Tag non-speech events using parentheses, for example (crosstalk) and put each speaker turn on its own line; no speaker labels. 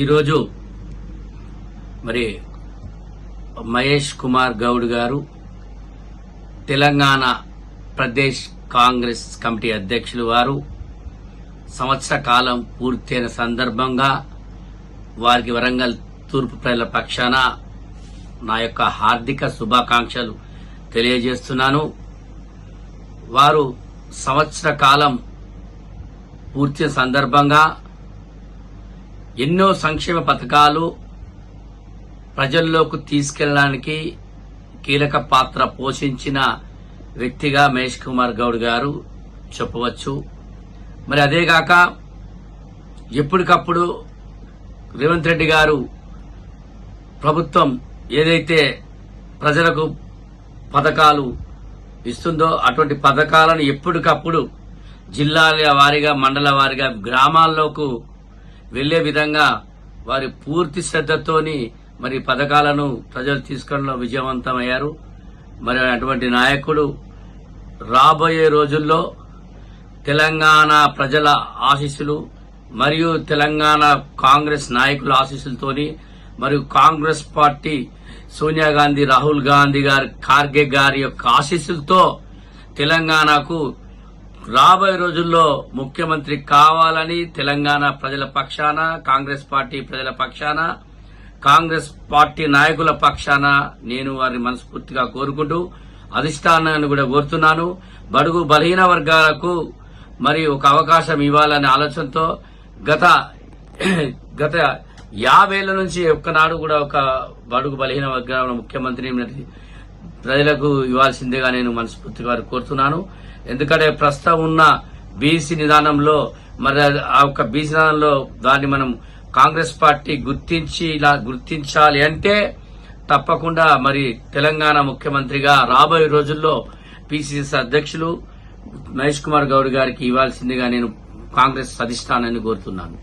ఈరోజు మరి మహేష్ కుమార్ గౌడ్ గారు తెలంగాణ ప్రదేశ్ కాంగ్రెస్ కమిటీ అధ్యక్షులు వారు సంవత్సర కాలం పూర్తయిన సందర్భంగా వారికి వరంగల్ తూర్పు ప్రజల పక్షాన నా యొక్క హార్దిక శుభాకాంక్షలు తెలియజేస్తున్నాను. వారు సంవత్సర కాలం పూర్తి సందర్భంగా ఎన్నో సంక్షేమ పథకాలు ప్రజల్లోకి తీసుకెళ్ళడానికి కీలక పాత్ర పోషించిన వ్యక్తిగా మహేష్ కుమార్ గౌడ్ గారు చెప్పవచ్చు. మరి అదేగాక ఎప్పటికప్పుడు రేవంత్ రెడ్డి గారు ప్రభుత్వం ఏదైతే ప్రజలకు పథకాలు ఇస్తుందో అటువంటి పథకాలను ఎప్పటికప్పుడు జిల్లాల వారీగా మండల వారీగా గ్రామాల్లోకి వెళ్ళే విధంగా వారి పూర్తి శ్రద్ధతోని మరి పథకాలను ప్రజలు తీసుకోవడంలో విజయవంతమయ్యారు. మరి అటువంటి నాయకుడు రాబోయే రోజుల్లో తెలంగాణ ప్రజల ఆశీస్సులు మరియు తెలంగాణ కాంగ్రెస్ నాయకుల ఆశీస్సులతోని మరియు కాంగ్రెస్ పార్టీ సోనియా గాంధీ రాహుల్ గాంధీ గారి ఖార్గే గారి యొక్క ఆశీస్సులతో తెలంగాణకు రాబోయే రోజుల్లో ముఖ్యమంత్రి కావాలని తెలంగాణ ప్రజల పక్షాన కాంగ్రెస్ పార్టీ ప్రజల పక్షాన కాంగ్రెస్ పార్టీ నాయకుల పక్షాన నేను వారిని మనస్ఫూర్తిగా కోరుకుంటూ అధిష్టానాన్ని కూడా కోరుతున్నాను. బడుగు బలహీన వర్గాలకు మరి ఒక అవకాశం ఇవ్వాలనే ఆలోచనతో గత (clears throat) గత యాభేళ్ళ నుంచి ఒక్కనాడు కూడా ఒక బడుగు బలహీన వర్గాల ముఖ్యమంత్రి ప్రజలకు ఇవ్వాల్సిందిగా నేను మనస్ఫూర్తిగా వారు కోరుతున్నాను. ఎందుకంటే ప్రస్తుతం ఉన్న బీసీ నిదానంలో మరి ఆ యొక్క బీసీ నిదానంలో దాన్ని మనం కాంగ్రెస్ పార్టీ గుర్తించి ఇలా గుర్తించాలి అంటే తప్పకుండా మరి తెలంగాణ ముఖ్యమంత్రిగా రాబోయే రోజుల్లో పిసిసి అధ్యక్షులు మహేష్ కుమార్ గౌడ్ గారికి ఇవ్వాల్సిందిగా నేను కాంగ్రెస్ అధిష్టానాన్ని కోరుతున్నాను.